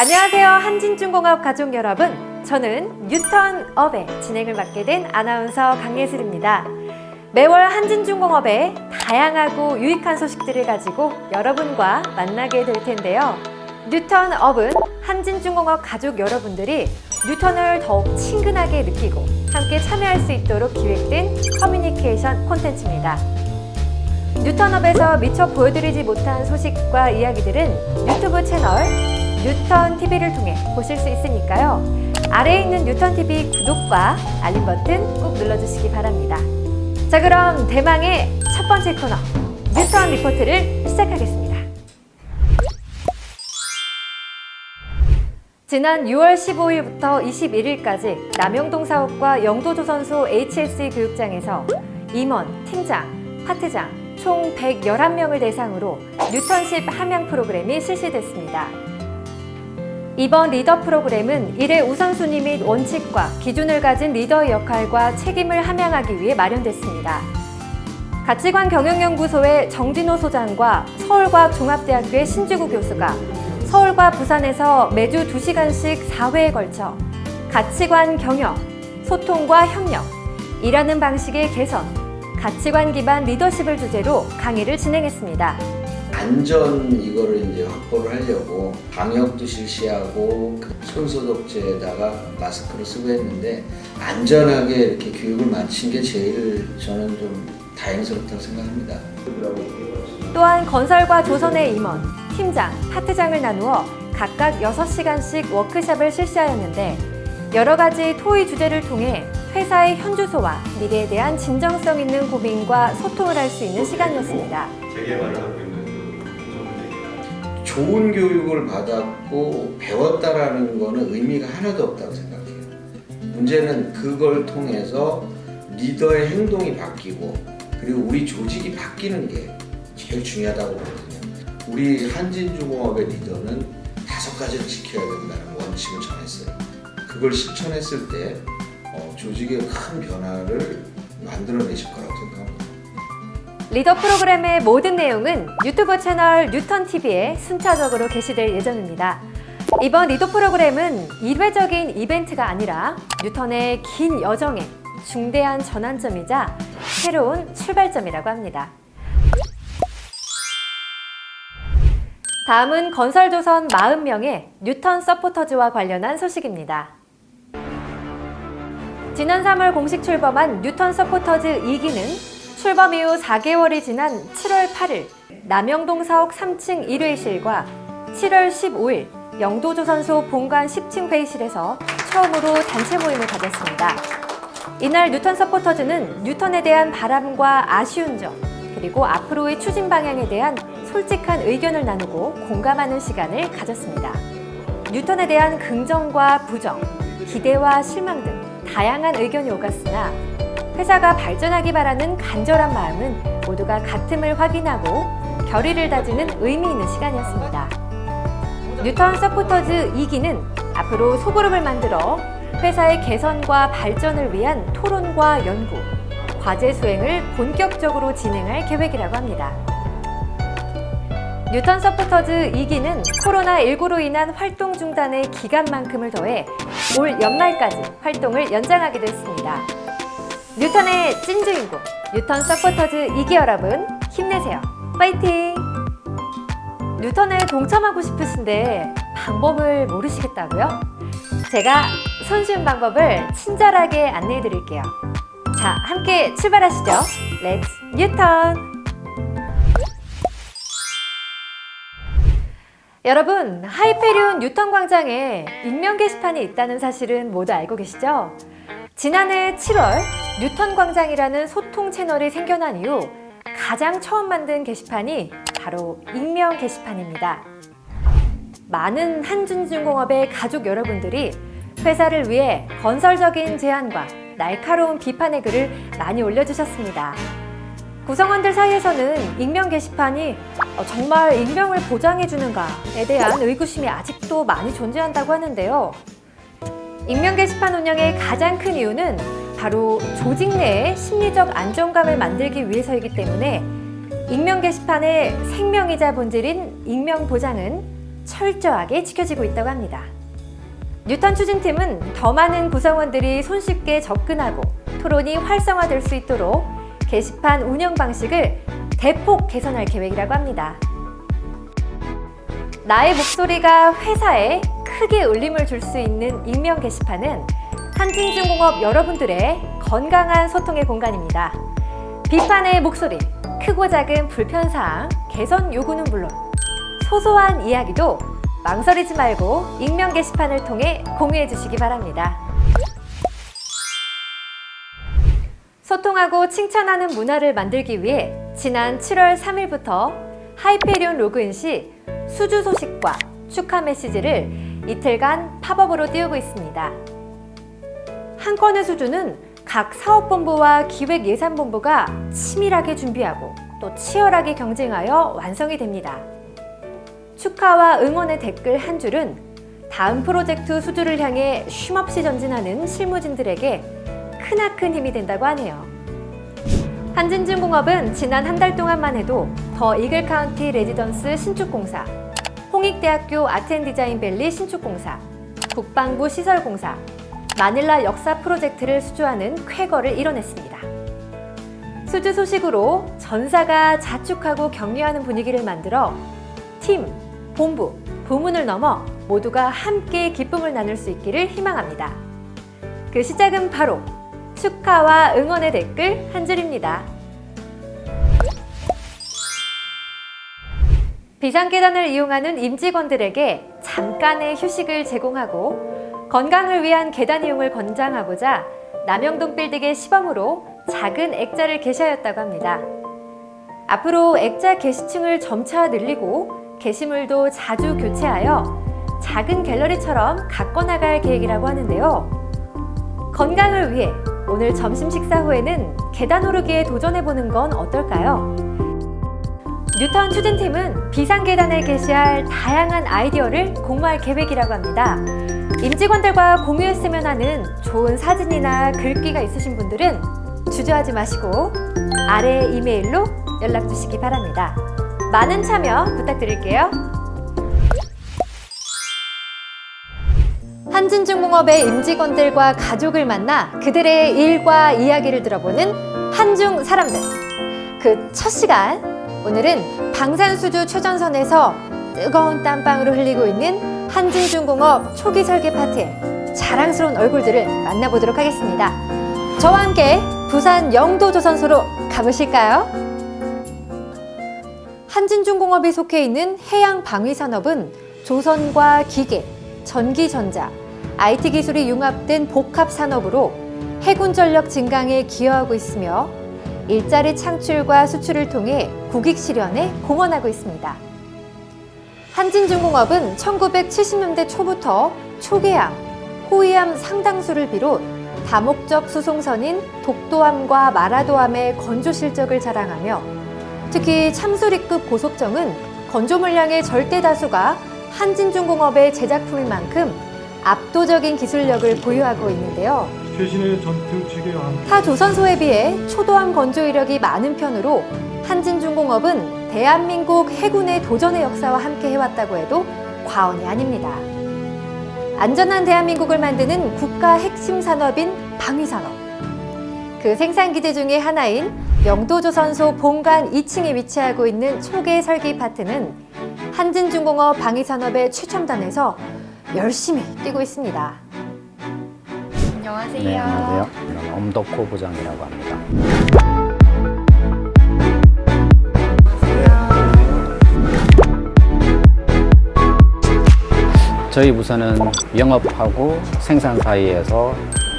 안녕하세요. 한진중공업 가족 여러분. 저는 뉴턴업의 진행을 맡게 된 아나운서 강예슬입니다. 매월 한진중공업의 다양하고 유익한 소식들을 가지고 여러분과 만나게 될 텐데요. 뉴턴업은 한진중공업 가족 여러분들이 뉴턴을 더욱 친근하게 느끼고 함께 참여할 수 있도록 기획된 커뮤니케이션 콘텐츠입니다. 뉴턴업에서 미처 보여드리지 못한 소식과 이야기들은 유튜브 채널 뉴턴 TV를 통해 보실 수 있으니까요. 아래에 있는 뉴턴 TV 구독과 알림 버튼 꼭 눌러주시기 바랍니다. 자, 그럼 대망의 첫 번째 코너 뉴턴 리포트를 시작하겠습니다. 지난 6월 15일부터 21일까지 남영동 사업과 영도조선소 HSE 교육장에서 임원, 팀장, 파트장 총 111명을 대상으로 뉴턴십 함양 프로그램이 실시됐습니다. 이번 리더 프로그램은 일의 우선순위 및 원칙과 기준을 가진 리더의 역할과 책임을 함양하기 위해 마련됐습니다. 가치관 경영연구소의 정진호 소장과 서울과 종합대학교의 신주구 교수가 서울과 부산에서 매주 2시간씩 4회에 걸쳐 가치관 경영, 소통과 협력, 일하는 방식의 개선, 가치관 기반 리더십을 주제로 강의를 진행했습니다. 안전 이거를 이제 확보를 하려고 방역도 실시하고 그 손소독제에다가 마스크를 쓰고 했는데 안전하게 이렇게 교육을 마친 게 제일 저는 좀 다행스럽다고 생각합니다. 또한 건설과 조선의 임원, 팀장, 파트장을 나누어 각각 6시간씩 워크숍을 실시하였는데 여러 가지 토의 주제를 통해 회사의 현주소와 미래에 대한 진정성 있는 고민과 소통을 할 수 있는 시간이었습니다. 그. 좋은 교육을 받았고 배웠다라는 거는 의미가 하나도 없다고 생각해요. 문제는 그걸 통해서 리더의 행동이 바뀌고 그리고 우리 조직이 바뀌는 게 제일 중요하다고 보거든요. 우리 한진중공업의 리더는 다섯 가지를 지켜야 된다는 원칙을 정했어요. 그걸 실천했을 때 어, 조직의 큰 변화를 만들어내실 거라고 생각합니다. 리더 프로그램의 모든 내용은 유튜브 채널 뉴턴 TV에 순차적으로 게시될 예정입니다. 이번 리더 프로그램은 일회적인 이벤트가 아니라 뉴턴의 긴 여정의 중대한 전환점이자 새로운 출발점이라고 합니다. 다음은 건설조선 40명의 뉴턴 서포터즈와 관련한 소식입니다. 지난 3월 공식 출범한 뉴턴 서포터즈 2기는 출범 이후 4개월이 지난 7월 8일 남영동 사옥 3층 1회실과 7월 15일 영도조선소 본관 10층 회의실에서 처음으로 단체 모임을 가졌습니다. 이날 뉴턴 서포터즈는 뉴턴에 대한 바람과 아쉬운 점, 그리고 앞으로의 추진 방향에 대한 솔직한 의견을 나누고 공감하는 시간을 가졌습니다. 뉴턴에 대한 긍정과 부정, 기대와 실망 등 다양한 의견이 오갔으나 회사가 발전하기 바라는 간절한 마음은 모두가 같음을 확인하고 결의를 다지는 의미 있는 시간이었습니다. 뉴턴 서포터즈 2기는 앞으로 소그룹을 만들어 회사의 개선과 발전을 위한 토론과 연구, 과제 수행을 본격적으로 진행할 계획이라고 합니다. 뉴턴 서포터즈 2기는 코로나19로 인한 활동 중단의 기간만큼을 더해 올 연말까지 활동을 연장하기도 했습니다. 뉴턴의 찐주인공, 뉴턴 서포터즈 2기 여러분, 힘내세요. 파이팅! 뉴턴에 동참하고 싶으신데 방법을 모르시겠다고요? 제가 손쉬운 방법을 친절하게 안내해 드릴게요. 자, 함께 출발하시죠. 렛츠 여러분, 하이페리온 뉴턴 광장에 익명 게시판이 있다는 사실은 모두 알고 계시죠? 지난해 7월 뉴턴 광장이라는 소통 채널이 생겨난 이후 가장 처음 만든 게시판이 바로 익명 게시판입니다. 많은 한준중공업의 가족 여러분들이 회사를 위해 건설적인 제안과 날카로운 비판의 글을 많이 올려주셨습니다. 구성원들 사이에서는 익명 게시판이 어, 정말 익명을 보장해주는가에 대한 의구심이 아직도 많이 존재한다고 하는데요. 익명 게시판 운영의 가장 큰 이유는 바로 조직 내의 심리적 안정감을 만들기 위해서이기 때문에 익명 게시판의 생명이자 본질인 익명 보장은 철저하게 지켜지고 있다고 합니다. 뉴턴 추진팀은 더 많은 구성원들이 손쉽게 접근하고 토론이 활성화될 수 있도록 게시판 운영 방식을 대폭 개선할 계획이라고 합니다. 나의 목소리가 회사에 크게 울림을 줄 수 있는 익명 게시판은 한진중공업 여러분들의 건강한 소통의 공간입니다. 비판의 목소리, 크고 작은 불편사항, 개선 요구는 물론 소소한 이야기도 망설이지 말고 익명 게시판을 통해 공유해 주시기 바랍니다. 소통하고 칭찬하는 문화를 만들기 위해 지난 7월 3일부터 하이페리온 로그인 시 수주 소식과 축하 메시지를 이틀간 팝업으로 띄우고 있습니다. 한 건의 수주는 각 사업본부와 기획예산본부가 치밀하게 준비하고 또 치열하게 경쟁하여 완성이 됩니다. 축하와 응원의 댓글 한 줄은 다음 프로젝트 수주를 향해 쉼없이 전진하는 실무진들에게 크나큰 힘이 된다고 하네요. 한진중공업은 지난 한 달 동안만 해도 더 이글 카운티 레지던스 신축공사, 홍익대학교 아트앤디자인밸리 신축공사, 국방부 시설공사, 마닐라 역사 프로젝트를 수주하는 쾌거를 이뤄냈습니다. 수주 소식으로 전사가 자축하고 격려하는 분위기를 만들어 팀, 본부, 부문을 넘어 모두가 함께 기쁨을 나눌 수 있기를 희망합니다. 그 시작은 바로 축하와 응원의 댓글 한 줄입니다. 비상계단을 이용하는 임직원들에게 잠깐의 휴식을 제공하고 건강을 위한 계단 이용을 권장하고자 남영동 빌딩의 시범으로 작은 액자를 게시하였다고 합니다. 앞으로 액자 게시층을 점차 늘리고 게시물도 자주 교체하여 작은 갤러리처럼 가꿔 나갈 계획이라고 하는데요. 건강을 위해 오늘 점심 식사 후에는 계단 오르기에 도전해 보는 건 어떨까요? 뉴턴 추진팀은 비상계단에 게시할 다양한 아이디어를 공모할 계획이라고 합니다. 임직원들과 공유했으면 하는 좋은 사진이나 글귀가 있으신 분들은 주저하지 마시고 아래 이메일로 연락 주시기 바랍니다. 많은 참여 부탁드릴게요. 한진중공업의 임직원들과 가족을 만나 그들의 일과 이야기를 들어보는 한중 사람들. 그 첫 시간, 오늘은 방산수주 최전선에서 뜨거운 땀방울을 흘리고 있는 한진중공업 초기 설계 파트의 자랑스러운 얼굴들을 만나보도록 하겠습니다. 저와 함께 부산 영도조선소로 가보실까요? 한진중공업이 속해 있는 해양방위산업은 조선과 기계, 전기전자, IT 기술이 융합된 복합 산업으로 해군 전력 증강에 기여하고 있으며 일자리 창출과 수출을 통해 국익 실현에 공헌하고 있습니다. 한진중공업은 1970년대 초부터 초계함, 호위함 상당수를 비롯 다목적 수송선인 독도함과 마라도함의 건조 실적을 자랑하며 특히 참수리급 고속정은 건조 물량의 절대 다수가 한진중공업의 제작품인 만큼 압도적인 기술력을 보유하고 있는데요. 최신의 전투 지게와 함께 타 조선소에 비해 초도함 건조 이력이 많은 편으로 한진중공업은 대한민국 해군의 도전의 역사와 함께 해왔다고 해도 과언이 아닙니다. 안전한 대한민국을 만드는 국가 핵심 산업인 방위산업. 그 생산 기지 중의 하나인 영도조선소 본관 2층에 위치하고 있는 초계 설계 파트는 한진중공업 방위산업의 최첨단에서 열심히 뛰고 있습니다. 안녕하세요. 네, 안녕하세요. 저는 엄덕호 부장이라고 합니다. 저희 부서는 영업하고 생산 사이에서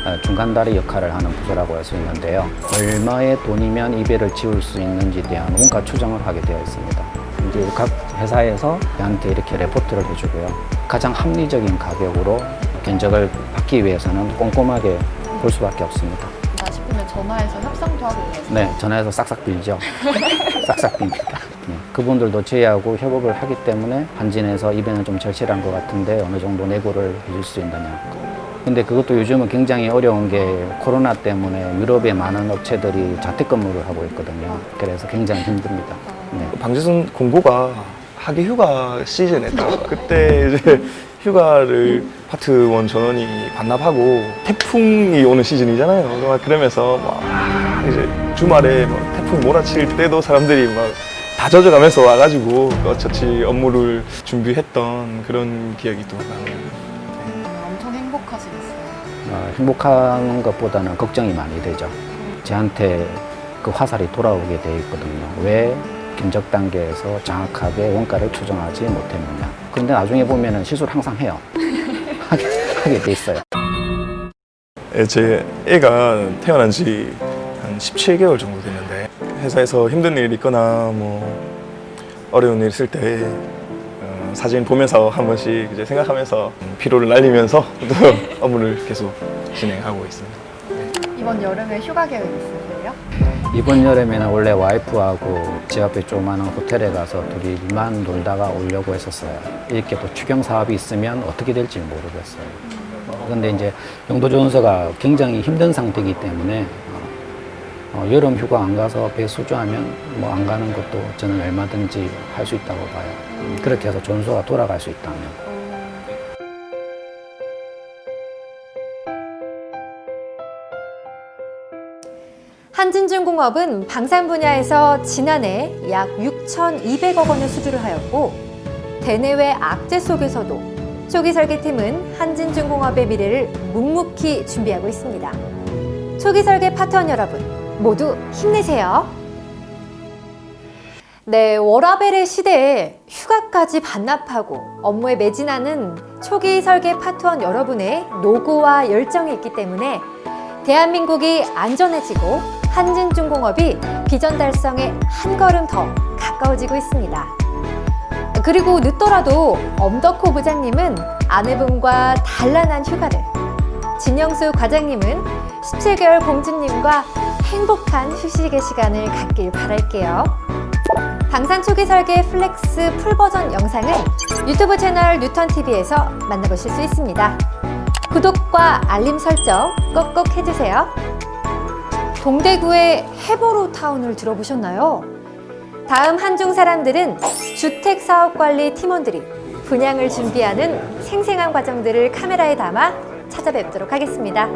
어, 중간다리 역할을 하는 부서라고 할 수 있는데요. 얼마의 돈이면 이 배를 지울 수 있는지에 대한 온갖 추정을 하게 되어 있습니다. 이제 각 회사에서 저한테 이렇게 레포트를 해주고요. 가장 합리적인 가격으로 견적을 받기 위해서는 꼼꼼하게 볼 수밖에 없습니다. 나 싶으면 전화해서 협상도 하고. 네, 전화해서 싹싹 빌죠. 싹싹 빕니다. 네, 그분들도 저희하고 협업을 하기 때문에 한진에서 이변은 좀 절실한 것 같은데 어느 정도 내고를 해줄 수 있느냐. 근데 그것도 요즘은 굉장히 어려운 게 코로나 때문에 유럽의 많은 업체들이 자택 근무를 하고 있거든요. 그래서 굉장히 힘듭니다. 아, 방재순 공고가 학예 휴가 시즌에 딱 그때 이제 휴가를 파트 원 전원이 반납하고 태풍이 오는 시즌이잖아요. 막 그러면서 막 이제 주말에 막 태풍 몰아칠 때도 사람들이 막 다 젖어가면서 와가지고 어처치 업무를 준비했던 그런 기억이 또 나네요. 엄청 행복하시겠어요. 어, 행복한 것보다는 걱정이 많이 되죠. 저한테 그 화살이 돌아오게 돼 있거든요. 왜 견적 단계에서 정확하게 원가를 추정하지 못했느냐. 근데 나중에 보면은 실수를 항상 해요. 하게, 하게 돼 있어요. 예, 제 애가 태어난 지 한 17개월 정도 됐는데 회사에서 힘든 일 있거나 뭐 어려운 일 있을 때 어, 사진 보면서 한 번씩 이제 생각하면서 피로를 날리면서 또 업무를 계속 진행하고 있습니다. 이번 여름에 휴가 계획 있으세요? 이번 여름에는 원래 와이프하고 집 앞에 조그마한 호텔에 가서 둘이만 놀다가 오려고 했었어요. 이렇게 또 추경 사업이 있으면 어떻게 될지 모르겠어요. 근데 이제 용도조원서가 굉장히 힘든 상태이기 때문에 어, 어, 여름 휴가 안 가서 배 수주하면 뭐 안 가는 것도 저는 얼마든지 할 수 있다고 봐요. 음, 그렇게 해서 조원소가 돌아갈 수 있다면. 한진중공업은 방산 분야에서 지난해 약 6,200억 원을 수주를 하였고 대내외 악재 속에서도 초기 설계팀은 한진중공업의 미래를 묵묵히 준비하고 있습니다. 초기 설계 파트원 여러분 모두 힘내세요. 네, 워라벨의 시대에 휴가까지 반납하고 업무에 매진하는 초기 설계 파트원 여러분의 노고와 열정이 있기 때문에 대한민국이 안전해지고 한진중공업이 비전 달성에 한 걸음 더 가까워지고 있습니다. 그리고 늦더라도 엄덕호 부장님은 아내분과 단란한 휴가를, 진영수 과장님은 17개월 공주님과 행복한 휴식의 시간을 갖길 바랄게요. 방산 초기 설계 플렉스 풀 버전 영상은 유튜브 채널 뉴턴TV에서 만나보실 수 있습니다. 구독과 알림 설정 꼭꼭 해주세요. 동대구의 해보로 타운을 들어보셨나요? 다음 한중 사람들은 주택 사업 관리 팀원들이 분양을 준비하는 생생한 과정들을 카메라에 담아 찾아뵙도록 하겠습니다.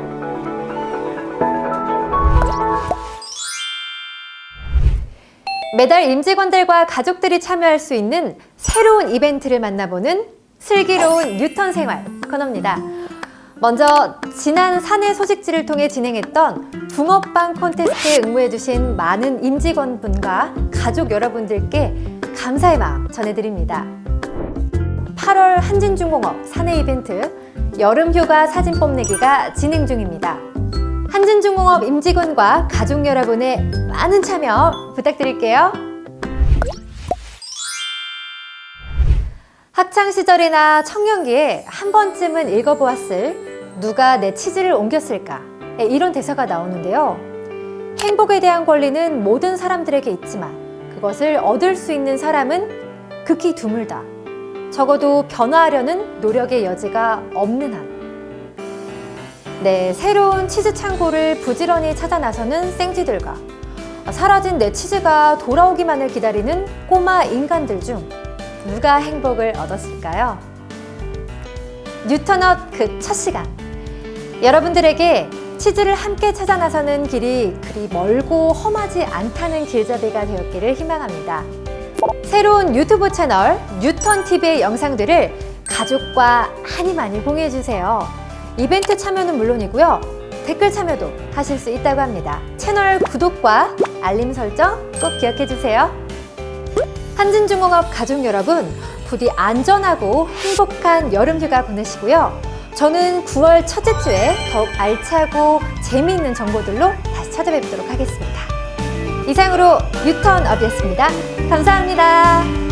매달 임직원들과 가족들이 참여할 수 있는 새로운 이벤트를 만나보는 슬기로운 뉴턴 생활 코너입니다. 먼저 지난 사내 소식지를 통해 진행했던 붕어빵 콘테스트에 응모해주신 많은 임직원분과 가족 여러분들께 감사의 마음 전해드립니다. 8월 한진중공업 사내 이벤트 여름휴가 사진 뽐내기가 진행 중입니다. 한진중공업 임직원과 가족 여러분의 많은 참여 부탁드릴게요. 학창 시절이나 청년기에 한 번쯤은 읽어보았을 누가 내 치즈를 옮겼을까 예, 이런 대사가 나오는데요. 행복에 대한 권리는 모든 사람들에게 있지만 그것을 얻을 수 있는 사람은 극히 드물다. 적어도 변화하려는 노력의 여지가 없는 한. 네, 새로운 치즈 창고를 부지런히 찾아 나서는 생쥐들과 사라진 내 치즈가 돌아오기만을 기다리는 꼬마 인간들 중 누가 행복을 얻었을까요? 뉴턴업 그 첫 시간. 여러분들에게 치즈를 함께 찾아 나서는 길이 그리 멀고 험하지 않다는 길잡이가 되었기를 희망합니다. 새로운 유튜브 채널 뉴턴TV의 영상들을 가족과 많이 많이 공유해주세요. 이벤트 참여는 물론이고요. 댓글 참여도 하실 수 있다고 합니다. 채널 구독과 알림 설정 꼭 기억해주세요. 한진중공업 가족 여러분, 부디 안전하고 행복한 여름 휴가 보내시고요. 저는 9월 첫째 주에 더욱 알차고 재미있는 정보들로 다시 찾아뵙도록 하겠습니다. 이상으로 유턴업이었습니다. 감사합니다.